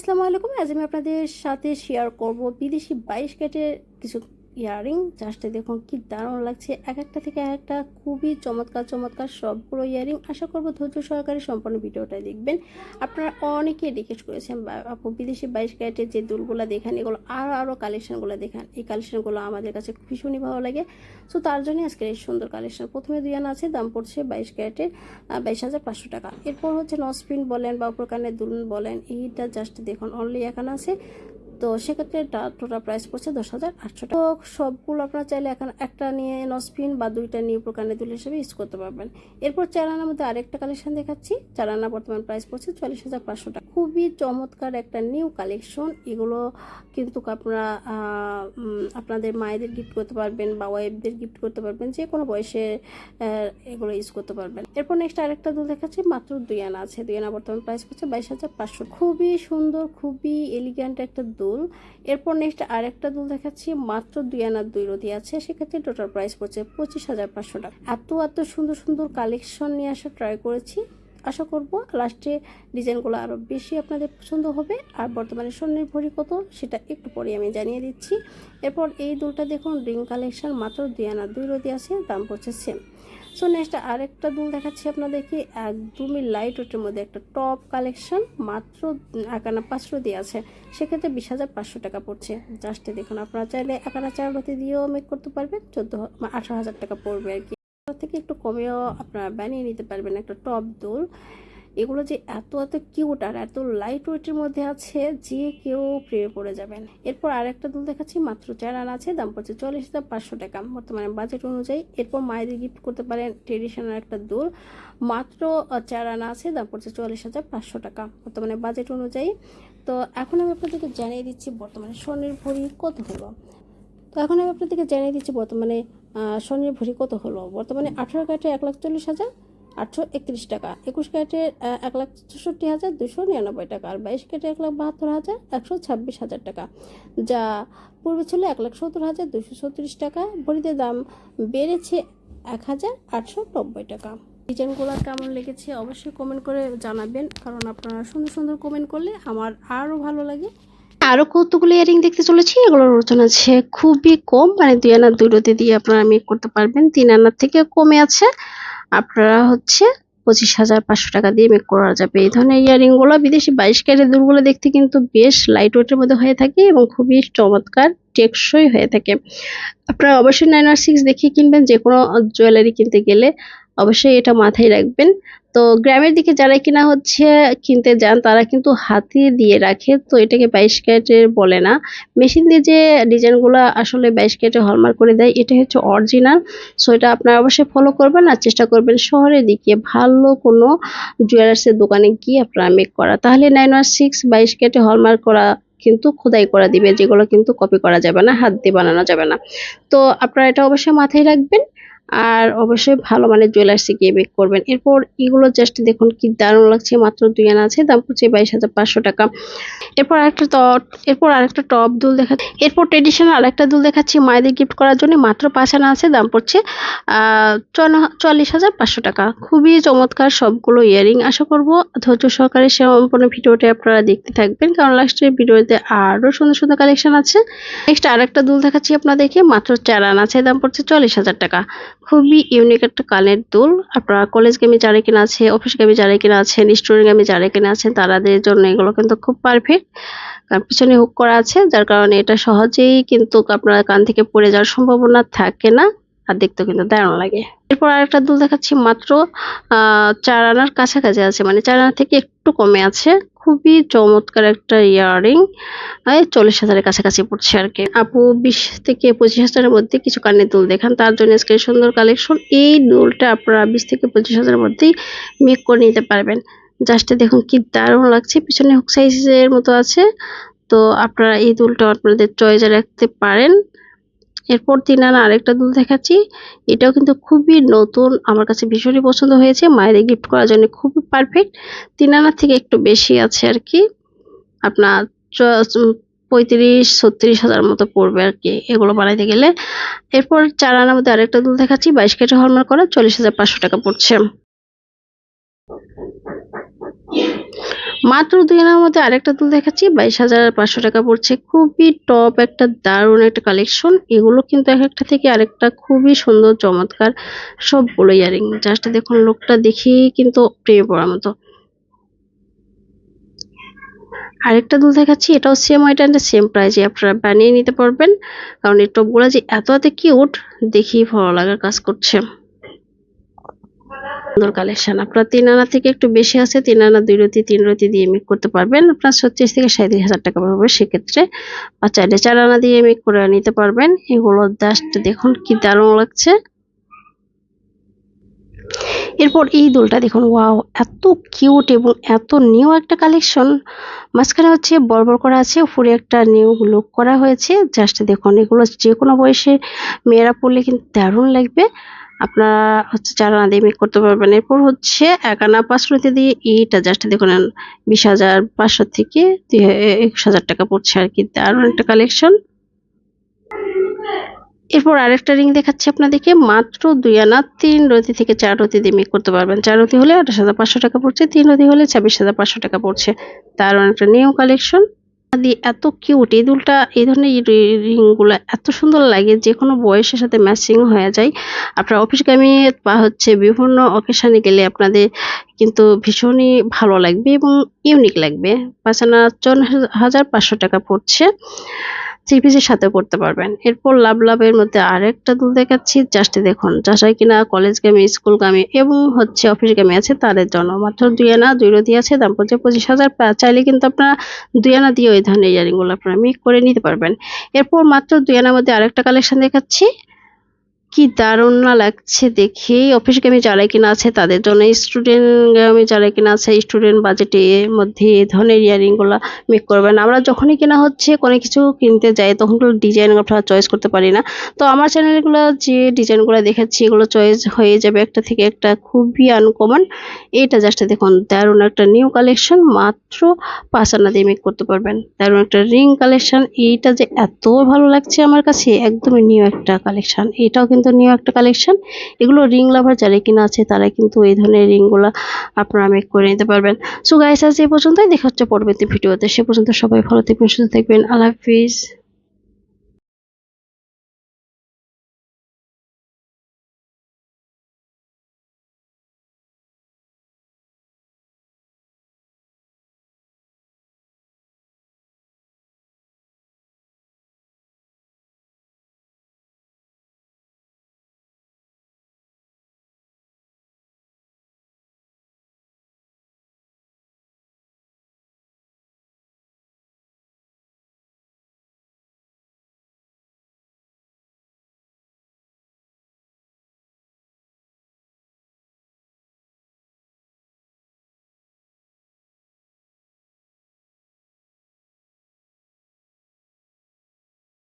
আসসালামু আলাইকুম। আজ আমি আপনাদের সাথে শেয়ার করব বিদেশি বাইশ ক্যাটের কিছু ইয়ারিং, জাস্ট দেখুন কি দারুণ লাগছে। এক একটা থেকে এক একটা খুবই চমৎকার চমৎকার সবগুলো ইয়ারিং। আশা করব ধৈর্য সহকারে সম্পূর্ণ ভিডিওটা দেখবেন। আপনারা অনেকে রিকোয়েস্ট করেছেন আপু বিদেশি বাইশ ক্যারেটের যে দুলগুলো দেখান, এগুলো আরও আরও কালেকশনগুলো দেখান। এই কালেকশনগুলো আমাদের কাছে ভীষণই ভালো লাগে। সো তার জন্যই আজকে এই সুন্দর কালেকশান প্রথমে দুই আনা আছে, দাম পড়ছে বাইশ ক্যারেটের বাইশ হাজার পাঁচশো টাকা। এরপর হচ্ছে নসপিন বলেন বা প্রকারের দুলন বলেন, এইটা জাস্ট দেখুন অনলি এখানে আছে। তো সেক্ষেত্রে টোটাল প্রাইস পড়ছে দশ হাজার আটশো তো সবগুলো আপনারা চাইলে এখন একটা নিয়ে নসপিন বা দুইটা নিয়ে প্রকারের দুল হিসেবে ইউজ করতে পারবেন। এরপর চারানার মধ্যে আরেকটা কালেকশন দেখাচ্ছি। চারানা বর্তমান প্রাইস পড়ছে চল্লিশ হাজার পাঁচশো টাকা। খুবই চমৎকার একটা নিউ কালেকশন এগুলো কিন্তু আপনারা আপনাদের মায়েদের গিফট করতে পারবেন বা ওয়াইফদের গিফট করতে পারবেন। যে কোনো বয়সে এগুলো ইউজ করতে পারবেন। এরপর নেক্সট আরেকটা দুল দেখাচ্ছি, মাত্র দুই আনা আছে। দুই আনা বর্তমান প্রাইস পড়ছে বাইশ হাজার পাঁচশো খুবই সুন্দর, খুবই এলিগ্যান্ট একটা দুল। এরপর নেক্সট আরেকটা দুল দেখাচ্ছি, মাত্র দুই আনার দুই রতি আছে, সেক্ষেত্রে টোটাল প্রাইস পড়ছে পঁচিশ হাজার পাঁচশো টাকা। এত এত সুন্দর সুন্দর কালেকশন নিয়ে আসা ট্রাই করেছি। আশা করব লাস্টে ডিজাইনগুলো আরও বেশি আপনাদের পছন্দ হবে। আর বর্তমানে স্বর্ণের ভরি কত, সেটা একটু পরে আমি জানিয়ে দিচ্ছি। এরপর এই দুলটা দেখুন রিং কালেকশন মাত্র দুই আনা, দুই রতি আছে, দাম পড়ছে সেম সো নেক্সট আরেকটা দুল দেখাচ্ছি আপনাদেরকে, একদমই লাইট ওয়েটের মধ্যে একটা টপ কালেকশন মাত্র একানা পাঁচশো দিয়ে আছে। সেক্ষেত্রে বিশ হাজার পাঁচশো টাকা পড়ছে। জাস্টে দেখুন, আপনারা চাইলে একানা চার রতি দিয়েও মেক করতে পারবেন, চোদ্দ, আঠারো হাজার টাকা পড়বে আর কি। থেকে একটু কমেও আপনারা বানিয়ে নিতে পারবেন একটা টপ দোল। এগুলো যে এত এত কিউট আর এত লাইট ওয়েটের মধ্যে আছে, যে কেউ প্রেমে পড়ে যাবেন। এরপর আরেকটা দুল দেখাচ্ছি, মাত্র চার আনা আছে, দাম পড়ছে চল্লিশ হাজার পাঁচশো টাকা। বর্তমানে বাজেট অনুযায়ী এরপর মায়েদের গিফট করতে পারেন ট্রেডিশনাল একটা দুল। মাত্র চার আনা আছে, দাম পড়ছে চল্লিশ হাজার পাঁচশো টাকা। বর্তমানে বাজেট অনুযায়ী। তো এখন আমি আপনাদেরকে জানিয়ে দিচ্ছি বর্তমানে স্বর্ণের ভরি কত হলো? তো এখন আমি আপনাদেরকে জানিয়ে দিচ্ছি বর্তমানে স্বর্ণের ভরি কত হলো? বর্তমানে আঠারো কাটে এক লাখ চল্লিশ হাজার আটশো একত্রিশ টাকা। একুশ ক্যারেটে এক লাখ চৌষট্টি হাজার দুশো নিরানব্বই টাকা। আর বাইশ ক্যারেটে এক লাখ বাহাত্তর হাজার একশো ছাব্বিশ হাজার টাকা। যা পূর্বে ছিল এক লাখ সত্তর হাজার দুশো ছত্রিশ টাকা। ভরিতে দাম বেড়েছে এক হাজার আটশো নব্বই টাকা। ডিজাইনগুলো কেমন লেগেছে অবশ্যই কমেন্ট করে জানাবেন। কারণ আপনারা সুন্দর সুন্দর কমেন্ট করলে আমার আরও ভালো লাগে। আরও কতগুলো ইয়ারিং দেখতে চলেছি, এগুলোর ওজন আছে খুবই কম মানে দুই আনা দুই রোদে দিয়ে আপনারা মেক করতে পারবেন। তিন আনার থেকে কমে আছে, আপনারা হচ্ছে পঁচিশ হাজার পাঁচশো টাকা দিয়ে মেক করা যাবে। এই ধরনের ইয়ারিংগুলো বিদেশি বাইশ ক্যারেট দুলগুলো দেখতে কিন্তু বেশ লাইট ওয়েটের মধ্যে হয়ে থাকে এবং খুবই চমৎকার। টেকসই হয়ে থাকে। আপনারা অবশ্যই নাইন আর সিক্স দেখে কিনবেন যে কোনো জুয়েলারি কিনতে গেলে অবশ্যই এটা মাথায় রাখবেন। তো গ্রামের দিকে যারা কিনা হচ্ছে, কিনতে যান, তারা কিন্তু হাতে দিয়ে রাখে। তো এটাকে বাইশ ক্যারেটের বলে না। মেশিন দিয়ে যে ডিজাইনগুলো আসলে বাইশ ক্যারেটে হলমার্ক করে দেয়, এটা হচ্ছে অরিজিনাল সো এটা আপনারা অবশ্যই ফলো করবেন আর চেষ্টা করবেন শহরের দিকে ভালো কোনো জুয়েলার্সের দোকানে গিয়ে আপনারা মেক করা তাহলে নাইন ওয়ান সিক্স বাইশ ক্যারেটে হলমার্ক করা কিন্তু খোদাই করা দিবে, যেগুলো কিন্তু কপি করা যাবে না, হাত দিয়ে বানানো যাবে না। তো আপনারা এটা অবশ্যই মাথায় রাখবেন। আর অবশ্যই ভালো মানের জুয়েলার্সে গিয়ে মেক করবেন। এরপর এগুলো জাস্ট দেখুন কি দারুণ লাগছে, মাত্র দুই আনা আছে, দাম পড়ছে বাইশ হাজার পাঁচশো টাকা। এরপর আরেকটা টপ এরপর আরেকটা টপ দুল দেখা এরপর ট্রেডিশনাল আরেকটা দুল দেখাচ্ছি মায়েদের গিফট করার জন্য, মাত্র পাঁচ আনা আছে, দাম পড়ছে চুয়াল্লিশ হাজার পাঁচশো টাকা। খুবই চমৎকার সবগুলো ইয়ারিং আশা করব ধৈর্য সহকারে সম্পূর্ণ ভিডিওটি আপনারা দেখতে থাকবেন। কারণ লাস্টের ভিডিওতে আরও সুন্দর সুন্দর কালেকশন আছে। নেক্সট আরেকটা দুল দেখাচ্ছি আপনাদেরকে, মাত্র চার আনা আছে, দাম পড়ছে চল্লিশ হাজার টাকা। খুবই ইউনিক একটা কানের দুল। আপনারা কলেজ গেমে যারা কিনা আছে অফিস গেমে যারা কিনা আছেন স্টুডেন্ট গেমে যারা কিনা আছেন তাদের জন্য এগুলো কিন্তু খুব পারফেক্ট কারণ পিছনে হুক করা আছে, যার কারণে এটা সহজেই কিন্তু আপনার কান থেকে পড়ে যাওয়ার সম্ভাবনা থাকে না। আর দেখতেও কিন্তু দারুণ লাগে। এরপর আরেকটা দুল দেখাচ্ছি, মাত্র চার আনার কাছাকাছি আছে। মানে চার আনা থেকে একটু কমে আছে। খুবই চমৎকার একটা ইয়াররিং। চল্লিশ হাজারের কাছাকাছি পড়ছে আর কি। আপু বিশ থেকে পঁচিশ হাজারের মধ্যে কিছু কানের দুল দেখান। তার জন্য আজকে সুন্দর কালেকশন এই দুলটা আপনারা বিশ থেকে পঁচিশ হাজারের মধ্যেই মেক করে নিতে পারবেন। জাস্টে দেখুন কি দারুণ লাগছে। পিছনে হুক সাইজের মতো আছে। তো আপনারা এই দুলটা আপনাদের চয়েসে রাখতে পারেন। এরপর তিন আনা আরেকটা দুল দেখাচ্ছি। এটাও কিন্তু খুবই নতুন, আমার কাছে ভীষণই পছন্দ হয়েছে। মায়েদের গিফট করার জন্য খুবই পারফেক্ট তিন আনার থেকে একটু বেশি আছে আর কি আপনার পঁয়ত্রিশ, ছত্রিশ হাজার মতো পড়বে আর কি এগুলো বানাইতে গেলে। এরপর চার আনার মধ্যে আরেকটা দুল দেখাচ্ছি। বাইশ কেটে হলমার্ক করা, চল্লিশ হাজার পাঁচশো টাকা পড়ছে। মাত্র দুই আনার মধ্যে আরেকটা দুল দেখাচ্ছি। বাইশ হাজার পাঁচশো টাকা পড়ছে। খুবই টপ একটা দারুণ একটা কালেকশন এগুলো কিন্তু এক একটা থেকে আরেকটা খুবই সুন্দর, চমৎকার সবগুলো ইয়ারিং জাস্ট দেখুন লোকটা দেখেই কিন্তু প্রেমে পড়ার মতো। আরেকটা দুল দেখাচ্ছি, এটাও সেম ওয়েট অ্যান্ড সেম প্রাইজে আপনারা বানিয়ে নিতে পারবেন। কারণ এই টপগুলো যে এত এত কিউট দেখি ভালো লাগার কাজ করছে। সুন্দর কালেকশন আপনার তিন আনা থেকে একটু বেশি আছে, তিন আনা, দুই রতি, তিন রতি দিয়ে মেক করতে পারবেন। আপনার ছত্রিশ থেকে সাঁত্রিশ হাজার টাকা পড়বে সেক্ষেত্রে। বা চাইলে চার আনা দিয়ে মেক করে নিতে পারবেন। এগুলো জাস্ট দেখুন কি দারুণ লাগছে। এরপর এই দোলটা দেখুন ওয়াও এত কিউট এবং এত নিউ একটা কালেকশন মাঝখানে হচ্ছে বড় করা আছে, উপরে একটা নিউ লুক করা হয়েছে। জাস্ট দেখুন, এগুলো যে কোনো বয়সে মেয়েরা পরলে কিন্তু দারুণ লাগবে। আপনারা হচ্ছে চার আনা দিয়ে মেক করতে পারবেন। এরপর হচ্ছে এক আনা পাঁচ রুটি দিয়ে এইটা জাস্ট দেখুন বিশ হাজার পাঁচশো থেকে একুশ হাজার টাকা পড়ছে আর কি। দারুণ একটা কালেকশন এরপর আরেকটা রিং দেখাচ্ছি আপনাদেরকে, মাত্র দুই আনা তিন রতি থেকে চার রতি দিয়ে মেক করতে পারবেন। চার রতি হলে আঠাশ হাজার পাঁচশো টাকা পড়ছে, তিন রতি হলে ছাব্বিশ হাজার পাঁচশো টাকা পড়ছে। তার একটা নিউ কালেকশন দিয়ে এত কিউট এই দুলটা, এই ধরনের রিংগুলো এত সুন্দর লাগে, যে কোনো বয়সের সাথে ম্যাচিং হয়ে যায়। আপনার অফিসগামী বা হচ্ছে বিভিন্ন অকেশানে গেলে আপনাদের কিন্তু ভীষণই ভালো লাগবে এবং ইউনিক লাগবে। পাঁচানা হাজার পাঁচশো টাকা পড়ছে। থ্রি পিসের সাথে করতে পারবেন। এরপর লাভ লাভের মধ্যে আরেকটা দুল দেখাচ্ছি জাস্ট দেখুন। যাচাই কিনা কলেজ গামী স্কুল গামী এবং হচ্ছে অফিস গামী আছে তাদের জন্য। মাত্র দুই আনা, দুই রোদি আছে, দাম পড়ছে পঁচিশ হাজার। চাইলে কিন্তু আপনারা দুই আনা দিয়ে ওই ধরনের ইয়ারিংগুলো আপনারা মেক করে নিতে পারবেন। এরপর মাত্র দুই আনার মধ্যে আরেকটা কালেকশন দেখাচ্ছি। কি দারুণ না লাগছে দেখে অফিস গামী যারা কিনা আছে তাদের জন্য স্টুডেন্ট গামী যারা কিনা আছে স্টুডেন্ট বাজেটের মধ্যে এই ধরনের ইয়ারিংগুলো মেক করবেন। আমরা যখনই কেনা হচ্ছে, কোনো কিছু কিনতে যাই, তখন তো ডিজাইন আপনারা চয়েস করতে পারি না। তো আমার চ্যানেলগুলো যে ডিজাইনগুলো দেখাচ্ছি, এগুলো চয়েস হয়ে যাবে একটা থেকে একটা খুবই আনকমন এটা জাস্ট দেখুন, দারুণ একটা নিউ কালেকশন মাত্র পাঁচ আনা দিয়ে মেক করতে পারবেন। দারুণ একটা রিং কালেকশন এইটা যে এত ভালো লাগছে আমার কাছে, একদমই নিউ একটা কালেকশন এটাও কিন্তু নিউ একটা কালেকশন এগুলো রিং লাভার যারা কিনা আছে, তারা কিন্তু এই ধরনের রিংগুলো আপনারা মেক করে নিতে পারবেন। সো গাইস আজ এই পর্যন্তই। দেখা হচ্ছে পরবর্তী ভিডিওতে সে পর্যন্ত সবাই ভালো থাকবেন, সুস্থ থাকবেন। আল্লাহ হাফিজ।